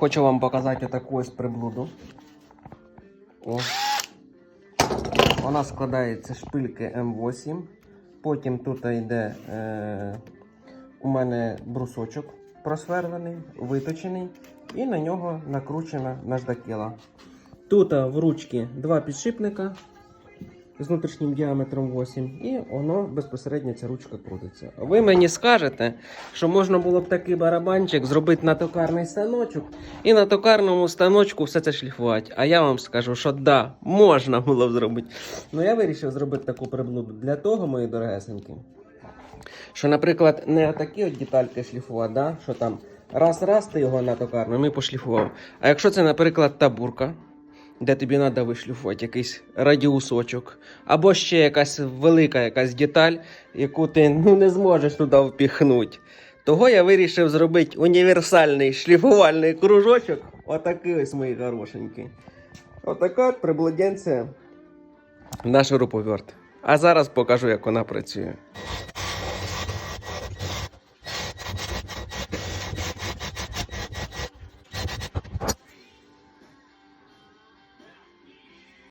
Хочу вам показати таку ось приблуду. О. Вона складається шпильки М8. Потім тут йде е, у мене брусочок просверлений, виточений, і на нього накручена наждакела. Тут в ручці два підшипника з внутрішнім діаметром 8, і воно безпосередньо ця ручка крутиться. Ви мені скажете, що можна було б такий барабанчик зробити на токарний станочок і на токарному станочку все це шліфувати. А я вам скажу, що да, можна було б зробити. Ну я вирішив зробити таку приблуду для того, мої дорогесенькі. Що, наприклад, не такі от детальки шліфувати, да? що там раз-раз ти його на токарному і пошліфував. А якщо це, наприклад, табурка, де тобі треба вишліфувати якийсь радіусочок, або ще якась велика якась деталь, яку ти ну, не зможеш туди впіхнути. Того я вирішив зробити універсальний шліфувальний кружочок. Отакий ось мої хорошенькі. Отака от приблуденція на шуруповерт. А зараз покажу, як вона працює.